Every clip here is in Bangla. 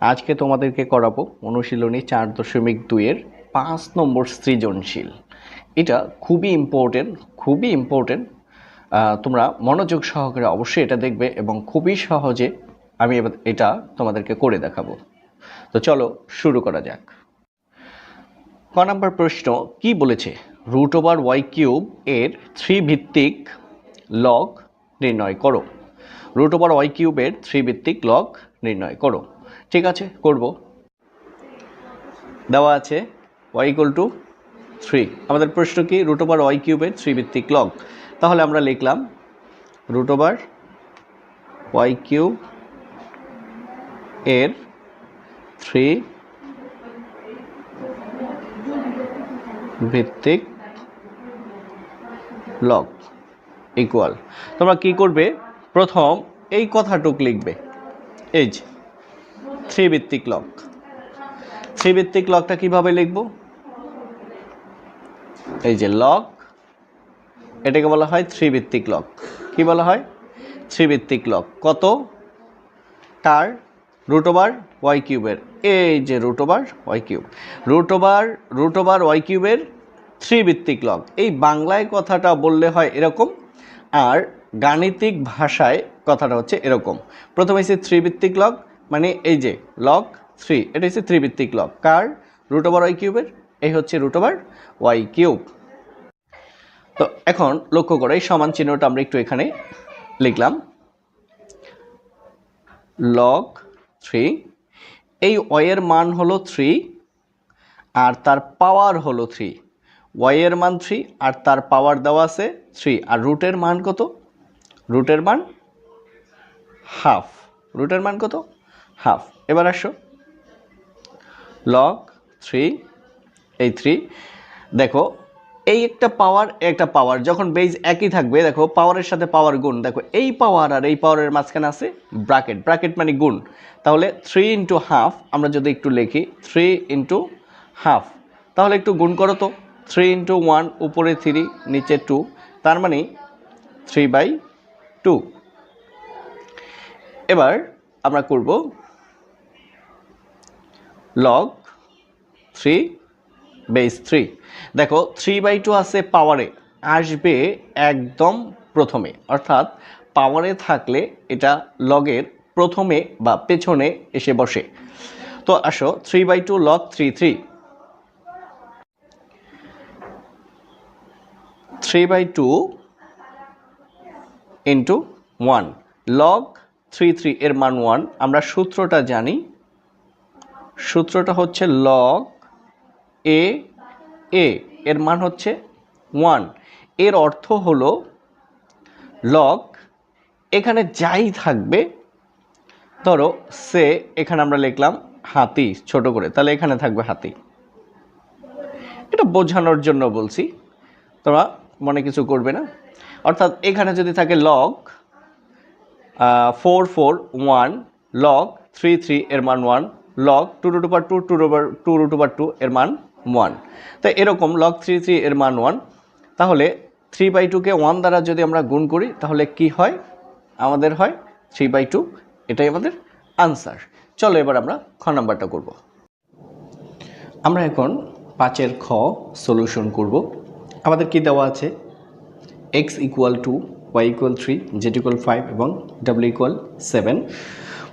আজকে তোমাদেরকে করাবো অনুশীলনী চার দশমিক দুইয়ের পাঁচ নম্বর সৃজনশীল। এটা খুবই ইম্পর্টেন্ট খুবই ইম্পর্টেন্ট তোমরা মনোযোগ সহকারে অবশ্যই এটা দেখবে এবং খুবই সহজে আমি এটা তোমাদেরকে করে দেখাবো। তো চলো শুরু করা যাক। ক নাম্বার প্রশ্ন, কি বলেছে? রুট ওভার ওয়াই কিউব এর থ্রি ভিত্তিক লগ নির্ণয় করো। রুট ওভার ওয়াই কিউবের থ্রি ভিত্তিক লগ নির্ণয় করো। ঠিক আছে, করব। দেওয়া আছে ওয়াই ইকুয়াল টু থ্রি আমাদের প্রশ্ন কি রুট ওভার ওয়াই কিউবের থ্রি ভিত্তিক লগ তাহলে আমরা লিখলাম রুট ওভার ওয়াই কিউব এর থ্রি ভিত্তিক লগ ইকুয়াল তোমরা কি করবে? প্রথম এই কথাটুক লিখবে। এই যে থ্রি ভিত্তিক লগ। থ্রি ভিত্তিক লগটা কীভাবে লিখব? এই যে লগ, এটাকে বলা হয় থ্রি ভিত্তিক লগ। কি বলা হয়? থ্রি ভিত্তিক লগ। কত? তার রুট ওভার ওয়াই কিউবের। এই যে root over Y cube. Root over root over Y কিউবের থ্রি ভিত্তিক লগ। এই বাংলায় কথাটা বললে হয় এরকম, আর গাণিতিক ভাষায় কথাটা হচ্ছে এরকম। প্রথমে হচ্ছে থ্রি ভিত্তিক লগ মানে এই যে লগ থ্রি এটা হচ্ছে থ্রি ভিত্তিক লগ কার রুট ওভার ওয়াই কিউবের এই হচ্ছে রুট ওভার ওয়াই কিউব তো এখন লক্ষ্য করো, এই সমান চিহ্নটা আমরা একটু এখানে লিখলাম। লগ থ্রি এই ওয়ের মান হলো থ্রি আর তার পাওয়ার হলো থ্রি ওয়াইয়ের মান থ্রি আর তার পাওয়ার দেওয়া আছে থ্রি আর রুটের মান কত? রুটের মান হাফ রুটের মান কত? হাফ। এবার আসো। লগ থ্রি, এই থ্রি। দেখো, এই একটা পাওয়ার একটা পাওয়ার, যখন বেজ একই থাকবে, দেখো, পাওয়ারের সাথে পাওয়ার গুণ। দেখো, এই পাওয়ার আর এই পাওয়ারের মাঝখানে আছে ব্রাকেট ব্রাকেট মানে গুণ। তাহলে থ্রি ইন্টু হাফ, আমরা যদি একটু লিখি, থ্রি ইন্টু হাফ। তাহলে একটু গুণ করো তো। থ্রি ইন্টু ওয়ান, উপরে থ্রি, নিচে টু। তার মানে থ্রি বাই টু। এবার আমরা করব লগ থ্রি বেস থ্রি দেখো থ্রি বাই টু আছে পাওয়ারে আসবে একদম প্রথমে। অর্থাৎ পাওয়ারে থাকলে এটা লগের প্রথমে বা পেছনে এসে বসে। তো আসো three by two log three three three by two into one log three three এর মান ওয়ান আমরা সূত্রটা জানি সূত্রটা হচ্ছে লগ এ এ এর মান হচ্ছে ওয়ানের অর্থ হলো লগ এখানে যাই থাকবে, ধরো সে, এখানে আমরা লিখলাম হাতি, ছোট করে, তাহলে এখানে থাকবে হাতি। এটা বোঝানোর জন্য বলছি, তোমরা মনে কিছু করবে না। অর্থাৎ এখানে যদি থাকে log four four one log three three এর মান one log two root over two two over two root over two এর মান ওয়ান তো এরকম লগ থ্রি থ্রি এর মান ওয়ান তাহলে থ্রি বাই টুকে ওয়ান দ্বারা যদি আমরা গুণ করি, তাহলে কি হয়? আমাদের হয় থ্রি বাই টু এটাই আমাদের আনসার চলো এবার আমরা খ নাম্বারটা করব। আমরা এখন পাঁচের খ সলিউশন করব। আমাদের কি দেওয়া আছে? X equal two Y equal three Z equal five এবং ডাব্লিউ ইকুয়াল সেভেন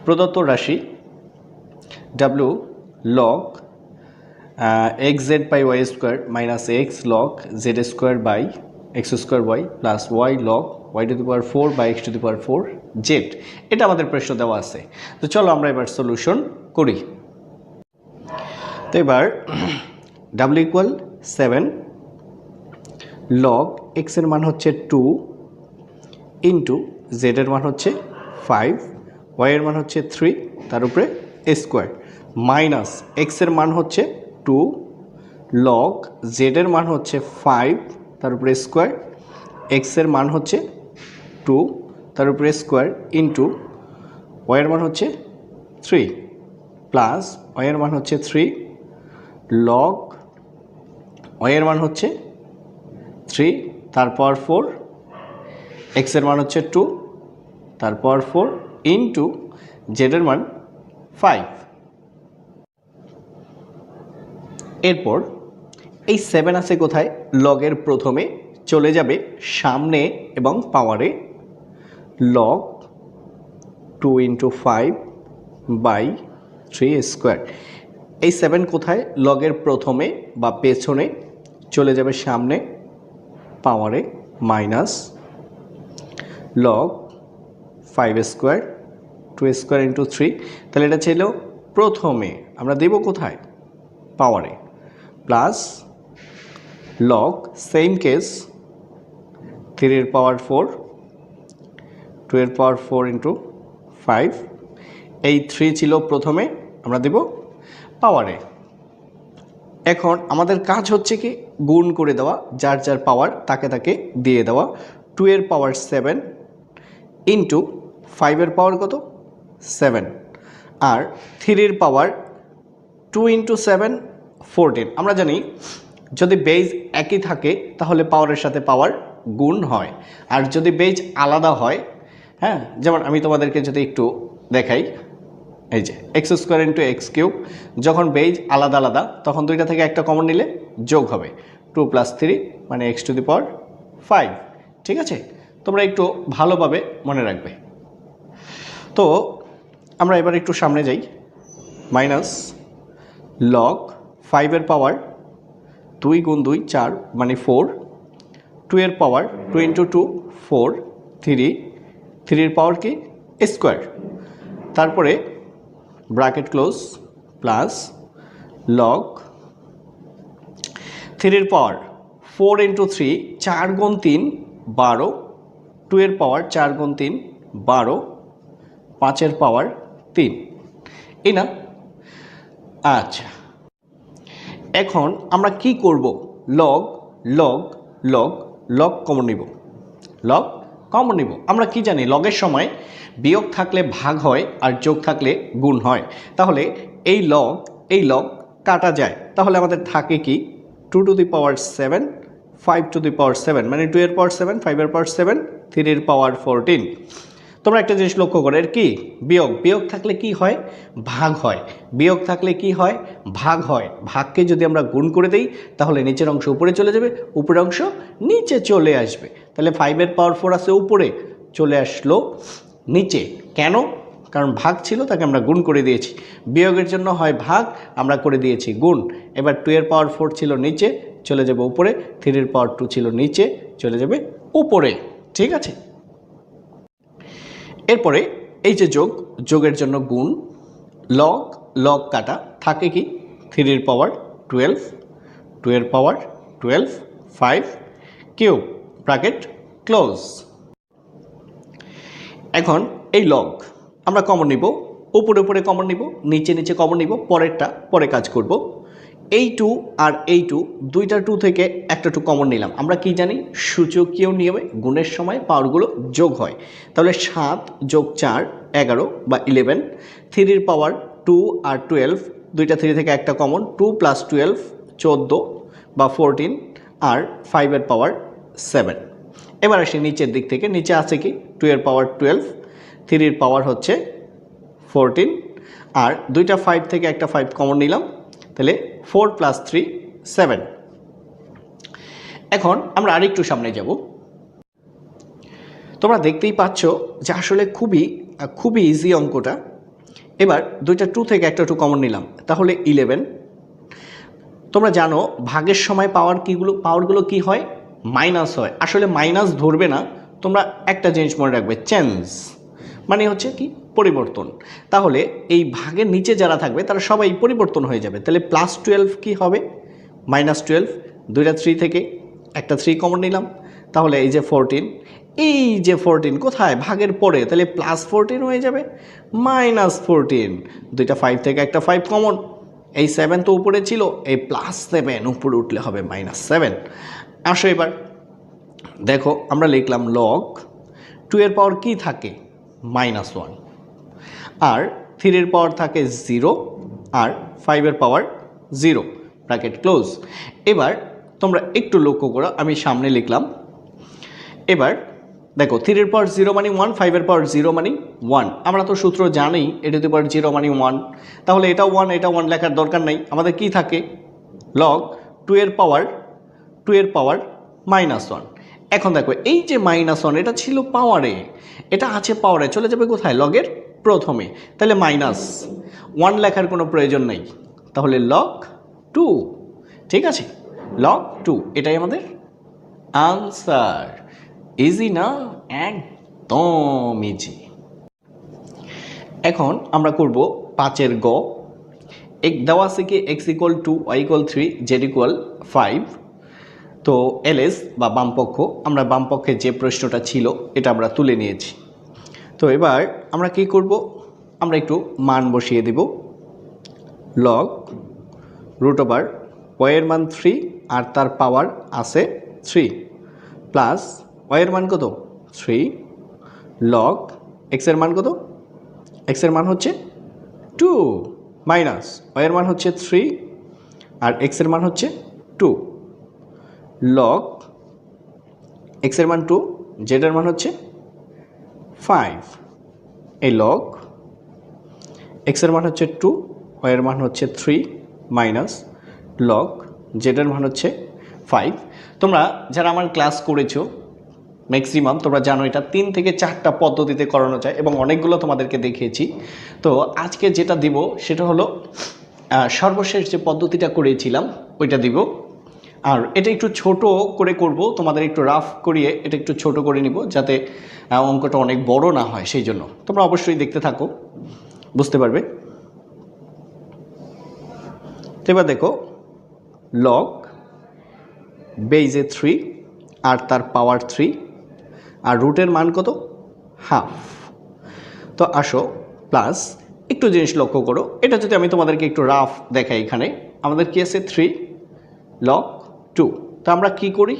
প্রদত্ত রাশি W log X Z by Y square minus X log Z square by X square Y plus Y log Y to the power four by X to the power four Z এটা আমাদের প্রশ্ন দেওয়া আছে। তো চলো আমরা এবার সলিউশন করি। তো এবার ডাব্লিউ ইকুয়াল সেভেন লগ এক্সের মান হচ্ছে টু ইন্টু জেডের মান হচ্ছে ফাইভ ওয়াইয়ের মান হচ্ছে থ্রি তার উপরে স্কোয়ার মাইনাস এক্সের মান হচ্ছে টু লগ জেডের মান হচ্ছে ফাইভ তার উপরে স্কোয়ার এক্সের মান হচ্ছে টু তার উপরে স্কোয়ার ইন্টু ওয়াইয়ের মান হচ্ছে থ্রি প্লাস ওয়াইয়ের মান হচ্ছে থ্রি লগ ওয়াইয়ের মান হচ্ছে থ্রি তারপর ফোর এক্সের মান হচ্ছে টু তারপর ফোর ইন্টু জেডের মান ফাইভ এরপর, এই সেভেন আছে কোথায়? লগের প্রথমে চলে যাবে সামনে এবং পাওয়ারে log two into five by three square এই সেভেন কোথায়? লগের প্রথমে বা পেছনে চলে যাবে সামনে পাওয়ারে minus log five square two square into three তাহলে এটা ছিল প্রথমে। আমরা দেব কোথায়? পাওয়ারে প্লাস লগ সেম কেস থ্রির পাওয়ার ফোর টু এর পাওয়ার ফোর ইন্টু ফাইভ এই থ্রি ছিল প্রথমে, আমরা দেব পাওয়ারে এখন আমাদের কাজ হচ্ছে কি, গুণ করে দেওয়া, যার যার পাওয়ার তাকে তাকে দিয়ে দেওয়া। টু এর পাওয়ার সেভেন ইন্টু ফাইভের পাওয়ার কত? সেভেন আর থ্রির power two into seven fourteen আমরা জানি যদি বেজ একই থাকে, তাহলে পাওয়ারের সাথে পাওয়ার গুণ হয়। আর যদি বেজ আলাদা হয় হ্যাঁ যেমন আমি তোমাদেরকে যদি একটু দেখাই, এই যে X square into X cube যখন বেজ আলাদা আলাদা, তখন দুইটা থেকে একটা কমন নিলে যোগ হবে। টু প্লাস থ্রি মানে X to the power five ঠিক আছে? তোমরা একটু ভালোভাবে মনে রাখবে। তো, আমরা এবার একটু সামনে যাই। মাইনাস লগ ফাইভের পাওয়ার দুই গুণ দুই, চার মানে ফোর টু এর power two into two four three থ্রির পাওয়ার কি? স্কোয়ার তারপরে ব্র্যাকেট ক্লোজ প্লাস লগ থ্রির পাওয়ার ফোর ইন্টু থ্রি চার গুণ তিন, বারো টু এর পাওয়ার চার গুণ তিন, বারো, পাঁচের পাওয়ার তিন। এই না? আচ্ছা। এখন আমরা কি করব? Log log log log common নিব। লগ কমন নিব। আমরা কি জানি, লগের সময় বিয়োগ থাকলে ভাগ হয় আর যোগ থাকলে গুণ হয়। তাহলে এই লগ এই লগ কাটা যায়। তাহলে আমাদের থাকে কি? Two two the power seven five two the power seven মানে টু এর পাওয়ার সেভেন ফাইভের পাওয়ার সেভেন থ্রির পাওয়ার ফোরটিন তোমরা একটা জিনিস লক্ষ্য করো, এর কি? বিয়োগ। বিয়োগ থাকলে কি হয়? ভাগ হয়। বিয়োগ থাকলে কি হয়? ভাগ হয়। ভাগকে যদি আমরা গুণ করে দিই, তাহলে নিচের অংশ উপরে চলে যাবে, উপরের অংশ নিচে চলে আসবে। তাহলে ফাইভের পাওয়ার ফোর আছে উপরে, চলে আসলো নিচে। কেন? কারণ ভাগ ছিল, তাকে আমরা গুণ করে দিয়েছি। বিয়োগের জন্য হয় ভাগ, আমরা করে দিয়েছি গুণ। এবার টু এর পাওয়ার ফোর ছিল নিচে, চলে যাবে উপরে। থ্রির পাওয়ার টু ছিল নিচে, চলে যাবে উপরে। ঠিক আছে? এরপরে এই যে যোগ, যোগের জন্য গুণ লগ লগ কাটা, থাকে কি? থ্রির পাওয়ার টুয়েলভ টু এর power twelve five cube bracket close এখন এই লগ আমরা কমন নিব, উপরে উপরে কমন নিব, নিচে নিচে কমন নিব, পরেরটা, পরে কাজ করব। এই টু আর এই টু দুইটা টু থেকে একটা টু কমন নিলাম। আমরা কি জানি? সূচকীয় নিয়মে গুণের সময় পাওয়ারগুলো যোগ হয়। তাহলে সাত যোগ চার, এগারো বা ইলেভেন থ্রির পাওয়ার টু আর টুয়েলভ দুইটা থ্রি থেকে একটা কমন টু প্লাস টুয়েলভ চোদ্দ বা ফোরটিন আর ফাইভের পাওয়ার সেভেন এবার আসি নিচের দিক থেকে। নিচে আছে কি? টু এর পাওয়ার টুয়েলভ থ্রির পাওয়ার হচ্ছে ফোরটিন আর দুইটা ফাইভ থেকে একটা ফাইভ কমন নিলাম। তাহলে ফোর প্লাস থ্রি, সেভেন। এখন আমরা আরেকটু সামনে যাব। তোমরা দেখতেই পাচ্ছ যে আসলে খুবই খুবই ইজি অঙ্কটা। এবার দুইটা টু থেকে একটা টু কমন নিলাম, তাহলে ইলেভেন তোমরা জানো ভাগের সময় পাওয়ার কীগুলো পাওয়ারগুলো কি হয়? মাইনাস হয়। আসলে মাইনাস ধরবে না, তোমরা একটা জিনিস মনে রাখবে চেঞ্জ মানে হচ্ছে কি? পরিবর্তন। তাহলে এই ভাগের নিচে যারা থাকবে, তারা সবাই পরিবর্তন হয়ে যাবে। তাহলে প্লাস টুয়েলভ কী হবে? মাইনাস টুয়েলভ দুইটা থ্রি থেকে একটা থ্রি কমন নিলাম। তাহলে এই যে ফোরটিন এই যে ফোরটিন কোথায়? ভাগের পরে। তাহলে প্লাস ফোরটিন হয়ে যাবে। মাইনাস ফোরটিন দুইটা ফাইভ থেকে একটা ফাইভ কমন এই সেভেন তো উপরে ছিল, এই প্লাস সেভেন উপরে উঠলে হবে মাইনাস সেভেন আসো এবার। দেখো, আমরা লিখলাম লগ টু এর পাওয়ার কী থাকে? মাইনাস ওয়ান আর থ্রির পাওয়ার থাকে জিরো আর ফাইভের পাওয়ার জিরো ব্র্যাকেট ক্লোজ এবার তোমরা একটু লক্ষ্য করো, আমি সামনে লিখলাম। এবার দেখো থ্রির পাওয়ার জিরো মানে ওয়ান ফাইভের পাওয়ার জিরো মানে ওয়ান আমরা তো সূত্র জানি এটা টু পাওয়ার জিরো মানে ওয়ান তাহলে এটা ওয়ান এটা ওয়ান লেখার দরকার নাই। আমাদের কি থাকে? লগ টু এর পাওয়ার টু এর পাওয়ার মাইনাস ওয়ান এখন দেখো, এই যে মাইনাস ওয়ান এটা ছিল পাওয়ারে এটা আছে পাওয়ারে চলে যাবে কোথায়? লগের প্রথমে। তাহলে মাইনাস ওয়ান লেখার কোনো প্রয়োজন নেই। তাহলে লগ টু ঠিক আছে? লগ টু এটাই আমাদের আনসার ইজি না? একদম ইজি এখন আমরা করব পাঁচের গ। এক দেওয়া আছে কি X equal two Y equal three Z equal five তো এলএস বা বামপক্ষ আমরা বামপক্ষে যে প্রশ্নটা ছিল, এটা আমরা তুলে নিয়েছি। তো এবার আমরা কি করব? আমরা একটু মান বসিয়ে দেব। লগ রুট ওভার ওয়ের মান থ্রি আর তার পাওয়ার আছে থ্রি প্লাস ওয়ের মান কত? থ্রি লগ এক্সের মান কত? এক্সের মান হচ্ছে টু মাইনাস ওয়ের মান হচ্ছে থ্রি আর এক্সের মান হচ্ছে টু লগ এক্সের মান টু জেডের মান হচ্ছে ফাইভ এই লগ এক্সের মান হচ্ছে টু ওয়ের মান হচ্ছে থ্রি মাইনাস লগ জেডের মান হচ্ছে ফাইভ তোমরা যারা আমার ক্লাস করেছ ম্যাক্সিমাম তোমরা জানো এটা তিন থেকে চারটা পদ্ধতিতে করানো যায় এবং অনেকগুলো তোমাদেরকে দেখিয়েছি। তো আজকে যেটা দিব সেটা হলো সর্বশেষ যে পদ্ধতিটা করেছিলাম, ওইটা দিব। আর এটা একটু ছোট করে করব, তোমাদের একটু রাফ করিয়ে এটা একটু ছোট করে নিব যাতে অঙ্কটা অনেক বড় না হয়, সেই জন্য। তোমরা অবশ্যই দেখতে থাকো, বুঝতে পারবে? এবার দেখো লগ বেইজে থ্রি আর তার পাওয়ার থ্রি আর রুটের মান কত? হাফ তো আসো প্লাস একটু জিনিস লক্ষ্য করো। এটা যদি আমি তোমাদেরকে একটু রাফ দেখাই এখানে, আমাদের কি আছে? Three log two. তো আমরা কি করি?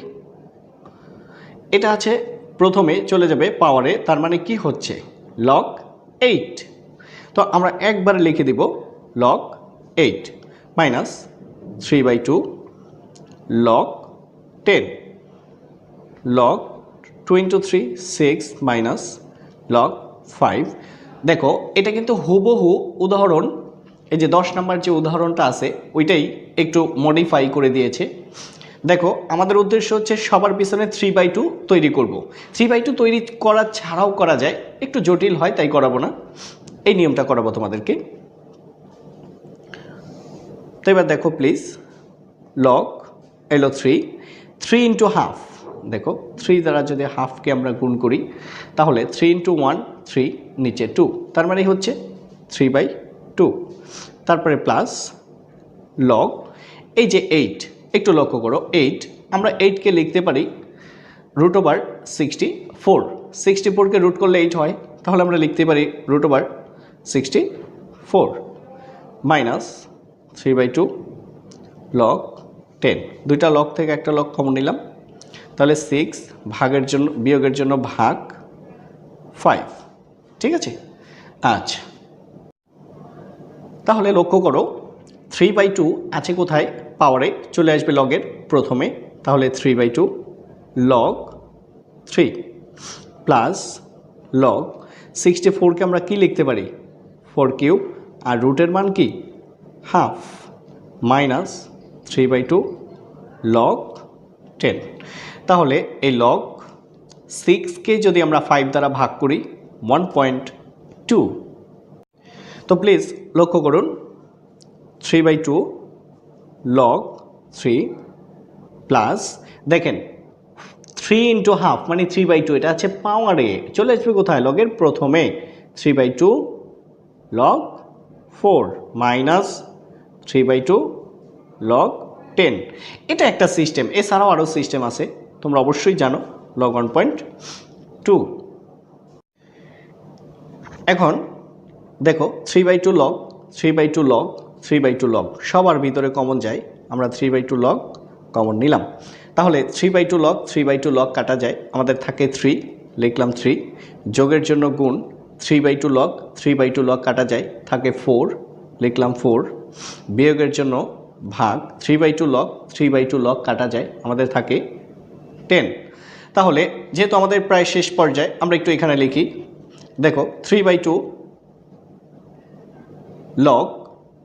এটা আছে, প্রথমে চলে যাবে পাওয়ারে, তার মানে কি হচ্ছে? লক এইট তো আমরা একবারে লিখে দিব log eight minus three by two log ten log two into three six minus log five দেখো, এটা কিন্তু হুবহু উদাহরণ, এই যে দশ নাম্বার যে উদাহরণটা আছে, ওইটাই একটু মডিফাই করে দিয়েছে। দেখো, আমাদের উদ্দেশ্য হচ্ছে সবার পিছনে থ্রি বাই টু তৈরি করব। থ্রি বাই টু তৈরি করা ছাড়াও করা যায়, একটু জটিল হয়, তাই করাবো না। এই নিয়মটা করাবো তোমাদেরকে। তো এবার দেখো প্লিজ লগ এলো থ্রি থ্রি ইন্টু হাফ দেখো থ্রি দ্বারা যদি হাফকে আমরা গুণ করি, তাহলে থ্রি ইন্টু ওয়ান থ্রি নিচে টু তার মানে হচ্ছে থ্রি বাই টু তারপরে প্লাস লগ এই যে এইট একটু লক্ষ্য করো এইট আমরা এইটকে লিখতে পারি root over sixty four sixty ফোরকে রুট করলে এইট হয়, তাহলে আমরা লিখতে পারি root over sixty four minus three by two log ten দুইটা লক থেকে একটা লক কমন নিলাম। তাহলে সিক্স ভাগের জন্য, বিয়োগের জন্য ভাগ ফাইভ ঠিক আছে? আচ্ছা। তাহলে লক্ষ্য করো থ্রি বাই টু আছে কোথায়? পাওয়ারে চলে আসবে লগের প্রথমে, তাহলে three by two log three plus log sixty ফোরকে আমরা কী লিখতে পারি? ফোর কিউব আর রুটের মান কি? Half minus three by two log ten তাহলে এই লগ সিক্সকে যদি আমরা ফাইভ দ্বারা ভাগ করি ওয়ান পয়েন্ট টু তো প্লিজ লক্ষ্য করুন three by two log three plus দেখেন থ্রি ইন্টু হাফ মানে থ্রি বাই টু এটা আছে পাওয়ারে চলে আসবে কোথায়? লগের প্রথমে। Three by two log four minus three by two log ten এটা একটা সিস্টেম এছাড়াও আরও সিস্টেম আছে, তোমরা অবশ্যই জানো লগ ওয়ান পয়েন্ট টু এখন, দেখো three by two log three by two log three by two log সবার ভিতরে কমন যায়, আমরা three by two log common নিলাম। তাহলে three by two log three by two log কাটা যায়, আমাদের থাকে থ্রি লিখলাম থ্রি যোগের জন্য গুণ three by two log three by two log কাটা যায়, থাকে ফোর লিখলাম ফোর বিয়োগের জন্য ভাগ three by two log three by two log কাটা যায়, আমাদের থাকে টেন তাহলে যেহেতু আমাদের প্রায় শেষ পর্যায়ে, আমরা একটু এখানে লিখি। দেখো থ্রি বাই টু লগ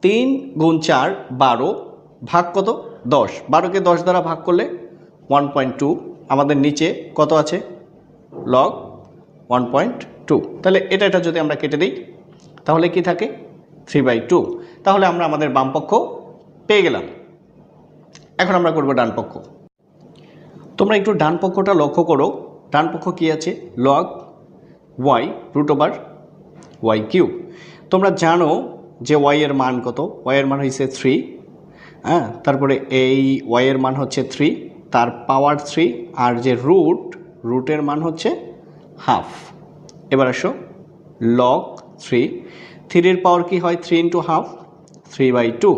তিন গুণ চার, বারো। ভাগ কত? দশ। বারোকে দশ দ্বারা ভাগ করলে ওয়ান পয়েন্ট টু আমাদের নিচে কত আছে? লগ ওয়ান পয়েন্ট টু তাহলে এটা এটা যদি আমরা কেটে দিই, তাহলে কি থাকে? থ্রি বাই টু তাহলে আমরা আমাদের বামপক্ষ পেয়ে গেলাম। এখন আমরা করব ডানপক্ষ তোমরা একটু ডান পক্ষটা লক্ষ্য করো। ডান পক্ষ কী আছে? Log Y root over Y cube তোমরা জানো যে ওয়াই এর মান কত? ওয়াই এর মান হয়েছে থ্রি হ্যাঁ? তারপরে এই ওয়াই এর মান হচ্ছে থ্রি তার পাওয়ার থ্রি আর যে রুট রুটের মান হচ্ছে হাফ এবার আসো লগ থ্রি থ্রির পাওয়ার কি হয়? Three into half three by two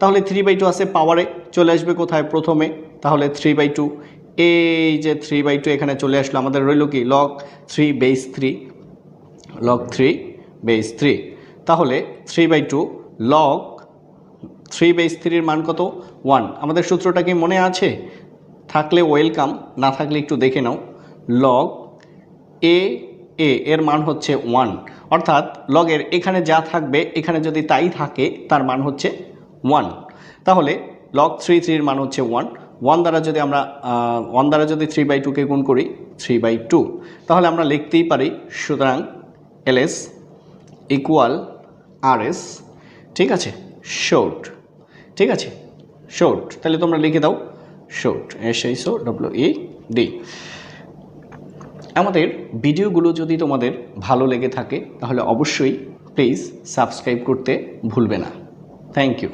তাহলে থ্রি বাই টু আছে পাওয়ারে চলে আসবে কোথায়? প্রথমে। তাহলে থ্রি বাই টু এই যে থ্রি বাই টু এখানে চলে আসলো, আমাদের রইল কি? Log three base three log three base three তাহলে three by two log three base থ্রির মান কত? ওয়ান আমাদের সূত্রটা কি মনে আছে? থাকলে ওয়েলকাম না থাকলে একটু দেখে নাও। লগ এ এ এর মান হচ্ছে ওয়ান অর্থাৎ লগের এখানে যা থাকবে, এখানে যদি তাই থাকে, তার মান হচ্ছে ওয়ান তাহলে লগ থ্রি থ্রির মান হচ্ছে ওয়ান ওয়ান দ্বারা যদি আমরা ওয়ান দ্বারা যদি থ্রি বাই টুকে গুণ করি থ্রি বাই টু তাহলে আমরা লিখতেই পারি, সুতরাং এলএস ইকুয়াল আর এস ঠিক আছে? শোট ঠিক আছে? শোট তাহলে তোমরা লিখে দাও শোট S H O W E D আমাদের ভিডিওগুলো যদি তোমাদের ভালো লেগে থাকে, তাহলে অবশ্যই প্লিজ সাবস্ক্রাইব করতে ভুলবে না। Thank you